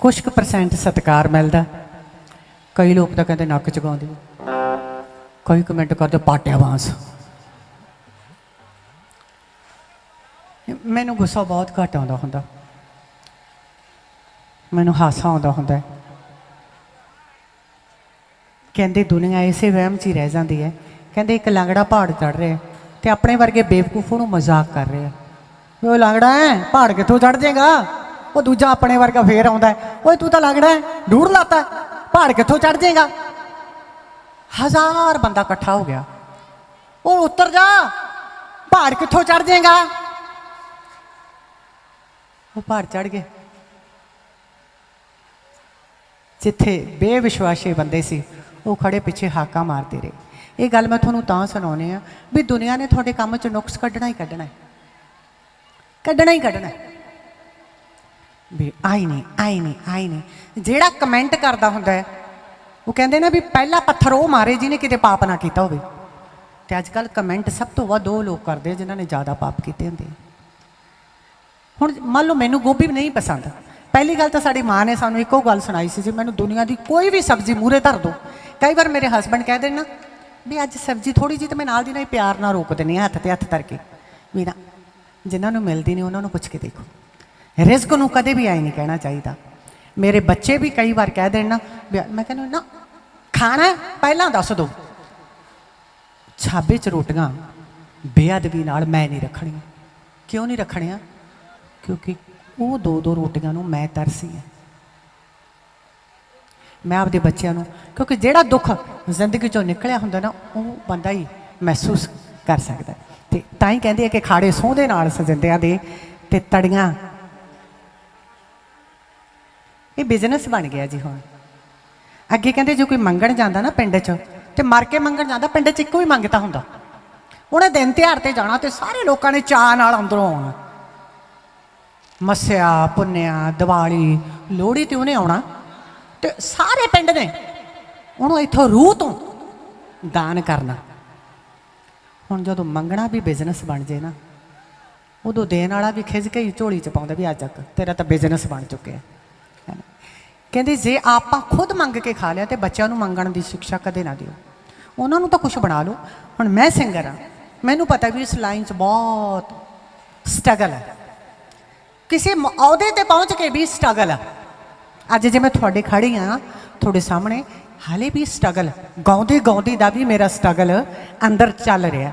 ਕੁਝ ਕੁ ਪਰਸੈਂਟ ਸਤਿਕਾਰ ਮਿਲਦਾ। ਕਈ ਲੋਕ ਤਾਂ ਕਹਿੰਦੇ ਨੱਕ ਚਗਾਉਂਦੇ ਕੋਈ ਕਮੈਂਟ ਕਰਦੇ ਪਾਟਿਆ ਬਾਂਸ। ਮੈਨੂੰ ਗੁੱਸਾ ਬਹੁਤ ਘੱਟ ਆਉਂਦਾ ਹੁੰਦਾ। ਮੈਨੂੰ ਹਾਸਾ ਆਉਂਦਾ ਹੁੰਦਾ। ਕਹਿੰਦੇ, ਦੁਨੀਆ ਇਸੇ ਵਹਿਮ 'ਚ ਹੀ ਰਹਿ ਜਾਂਦੀ ਹੈ। ਕਹਿੰਦੇ, ਇੱਕ ਲੰਗੜਾ ਪਹਾੜ ਚੜ ਰਿਹਾ ਹੈ ਤੇ ਆਪਣੇ ਵਰਗੇ ਬੇਵਕੂਫ ਨੂੰ ਮਜ਼ਾਕ ਕਰ ਰਿਹਾ ਵੀ ਉਹ ਲੰਗੜਾ ਹੈ, ਪਹਾੜ ਕਿੱਥੋਂ ਚੜ ਜਾਏਗਾ? ਉਹ ਦੂਜਾ ਆਪਣੇ ਵਰਗਾ ਫੇਰ ਆਉਂਦਾ ਹੈ। ਓਏ ਤੂੰ ਤਾਂ ਲੰਗੜਾ ਹੈ ਢੂੜ ਲਾਤਾ ਹੈ, ਪਹਾੜ ਕਿੱਥੋਂ ਚੜ ਜਾਏਗਾ? ਹਜ਼ਾਰ ਬੰਦਾ ਇਕੱਠਾ ਹੋ ਗਿਆ। ਉਹ ਉੱਤਰ ਜਾ ਪਹਾੜ ਕਿੱਥੋਂ ਚੜ ਜਾਏਗਾ? ਉਹ ਪਹਾੜ ਚੜ ਗਏ। ਜਿੱਥੇ ਬੇਵਿਸ਼ਵਾਸੀ ਬੰਦੇ ਸੀ ਉਹ ਖੜੇ ਪਿੱਛੇ ਹਾਕਾ ਮਾਰਦੇ ਰਹੇ। ਇਹ ਗੱਲ ਮੈਂ ਤੁਹਾਨੂੰ ਤਾਂ ਸੁਣਾਉਣੀ ਆ ਵੀ ਦੁਨੀਆ ਨੇ ਤੁਹਾਡੇ ਕੰਮ 'ਚ ਨੁਕਸ ਕੱਢਣਾ ਹੀ ਕੱਢਣਾ ਹੈ। ਕੱਢਣਾ ਹੀ ਕੱਢਣਾ ਹੈ। ਵੀ ਆਈ ਨਹੀਂ ਆਈ ਨਹੀਂ ਆਈ ਨਹੀਂ। ਜਿਹੜਾ ਕਮੈਂਟ ਕਰਦਾ ਹੁੰਦਾ ਹੈ, ਉਹ ਕਹਿੰਦੇ ਨੇ ਵੀ ਪਹਿਲਾ ਪੱਥਰ ਉਹ ਮਾਰੇ ਜਿਹਨੇ ਕਿਤੇ ਪਾਪ ਨਾ ਕੀਤਾ ਹੋਵੇ। ਤੇ ਅੱਜ ਕੱਲ ਕਮੈਂਟ ਸਭ ਤੋਂ ਵੱਧ ਉਹ ਲੋਕ ਕਰਦੇ ਆ ਜਿਨ੍ਹਾਂ ਨੇ ਜ਼ਿਆਦਾ ਪਾਪ ਕੀਤੇ ਹੁੰਦੇ ਹੁਣ ਮੰਨ ਲਓ ਮੈਨੂੰ ਗੋਭੀ ਨਹੀਂ ਪਸੰਦ। ਪਹਿਲੀ ਗੱਲ ਤਾਂ ਸਾਡੀ ਮਾਂ ਨੇ ਸਾਨੂੰ ਇੱਕੋ ਗੱਲ ਸੁਣਾਈ ਸੀ ਜੀ, ਮੈਨੂੰ ਦੁਨੀਆ ਦੀ ਕੋਈ ਵੀ ਸਬਜ਼ੀ ਮੂਰੇ ਧਰ ਦੋ ਕਈ ਵਾਰ ਮੇਰੇ ਹਸਬੰਡ ਕਹਿ ਦੇਣ ਨਾ, ਵੀ ਅੱਜ ਸਬਜ਼ੀ ਥੋੜੀ ਜਿਹੀ ਤੇ ਮੈਂ ਨਾਲ ਦੀ ਨਾਲ ਹੀ ਪਿਆਰ ਨਾਲ ਰੋਕ ਦਿੰਦੀ ਹਾਂ, ਹੱਥ ਤੇ ਹੱਥ ਧਰ ਕੇ। ਵੀ ਨਾ, ਜਿਨ੍ਹਾਂ ਨੂੰ ਮਿਲਦੀ ਨਹੀਂ, ਉਹਨਾਂ ਨੂੰ ਪੁੱਛ ਕੇ ਦੇਖੋ। ਰਿਜ਼ਕ ਨੂੰ ਕਦੇ ਵੀ ਆਈ ਨਹੀਂ ਕਹਿਣਾ ਚਾਹੀਦਾ। ਮੇਰੇ ਬੱਚੇ ਵੀ ਕਈ ਵਾਰ ਕਹਿ ਦੇਣ ਨਾ ਵੀ ਮੈਂ ਕਹਿੰਦਾ, ਨਾ, ਖਾਣਾ ਪਹਿਲਾਂ ਦੱਸ ਦੋ। ਛਾਬੇ ਚ ਰੋਟੀਆਂ ਬੇਅਦਬੀ ਨਾਲ ਮੈਂ ਨਹੀਂ ਰੱਖਣੀਆਂ। ਕਿਉਂ ਨਹੀਂ ਰੱਖਣੀਆਂ? ਕਿਉਂਕਿ ਉਹ ਦੋ ਦੋ ਰੋਟੀਆਂ ਨੂੰ ਮੈਂ ਤਰਸੀ ਹੈ। ਮੈਂ ਆਪਦੇ ਬੱਚਿਆਂ ਨੂੰ, ਕਿਉਂਕਿ ਜਿਹੜਾ ਦੁੱਖ ਜ਼ਿੰਦਗੀ ਚੋਂ ਨਿਕਲਿਆ ਹੁੰਦਾ ਨਾ, ਉਹ ਬੰਦਾ ਹੀ ਮਹਿਸੂਸ ਕਰ ਸਕਦਾ ਹੈ। ਤੇ ਤਾਂ ਹੀ ਕਹਿੰਦੇ ਆ ਕਿ ਖਾੜੇ ਸੋਹਦੇ ਨਾਲ ਸਜੰਦਿਆਂ ਦੇ ਤੇ ਤੜੀਆਂ ਇਹ ਬਿਜ਼ਨਸ ਬਣ ਗਿਆ ਜੀ ਹੁਣ। ਅੱਗੇ ਕਹਿੰਦੇ ਜੇ ਕੋਈ ਮੰਗਣ ਜਾਂਦਾ ਨਾ ਪਿੰਡ 'ਚ, ਤੇ ਮਰ ਕੇ ਮੰਗਣ ਜਾਂਦਾ ਪਿੰਡ 'ਚ ਇੱਕੋ ਹੀ ਮੰਗਤਾ ਹੁੰਦਾ। ਉਹਨੇ ਦਿਨ ਤਿਉਹਾਰ ਤੇ ਜਾਣਾ ਤੇ ਸਾਰੇ ਲੋਕਾਂ ਨੇ ਚਾਹ ਨਾਲ ਅੰਦਰੋਂ ਆਉਣਾ। ਮੱਸਿਆ, ਪੁੰਨਿਆ, ਦੀਵਾਲੀ, ਲੋਹੜੀ ਤੇ ਉਹਨੇ ਆਉਣਾ। ਤੇ ਸਾਰੇ ਪਿੰਡ ਨੇ ਉਹਨੂੰ ਇੱਥੋਂ ਰੂਹ ਤੋਂ ਦਾਨ ਕਰਨਾ। ਹੁਣ ਜਦੋਂ ਮੰਗਣਾ ਵੀ ਬਿਜ਼ਨਸ ਬਣ ਜੇ ਨਾ, ਉਦੋਂ ਦੇਣ ਵਾਲਾ ਵੀ ਖਿੱਚ ਕੇ ਹੀ ਝੋਲੀ ਚ ਪਾਉਂਦਾ ਵੀ ਅੱਜ ਤੱਕ, ਤੇਰਾ ਤਾਂ ਬਿਜ਼ਨਸ ਬਣ ਚੁੱਕਿਆ। ਕਹਿੰਦੇ ਜੇ ਆਪਾਂ ਖੁਦ ਮੰਗ ਕੇ ਖਾ ਲਿਆ ਤੇ ਬੱਚਿਆਂ ਨੂੰ ਮੰਗਣ ਦੀ ਸਿੱਖਿਆ ਕਦੇ ਨਾ ਦਿਓ। ਉਹਨਾਂ ਨੂੰ ਤਾਂ ਕੁਝ ਬਣਾ ਲਓ। ਹੁਣ ਮੈਂ ਸਿੰਗਰ ਆ ਮੈਨੂੰ ਪਤਾ ਵੀ ਇਸ ਲਾਈਨ 'ਚ ਬਹੁਤ ਸਟਰਗਲ ਹੈ। ਕਿਸੇ ਅਹੁਦੇ ਤੇ ਪਹੁੰਚ ਕੇ ਵੀ ਸਟਰਗਲ ਆ ਅੱਜ ਜੇ ਮੈਂ ਤੁਹਾਡੇ ਖੜੀ ਆ ਤੁਹਾਡੇ ਸਾਹਮਣੇ, ਹਾਲੇ ਵੀ ਸਟਰਗਲ ਗਾਉਂਦੇ ਗਾਉਂਦੇ ਦਾ ਵੀ ਮੇਰਾ ਸਟਰਗਲ ਅੰਦਰ ਚੱਲ ਰਿਹਾ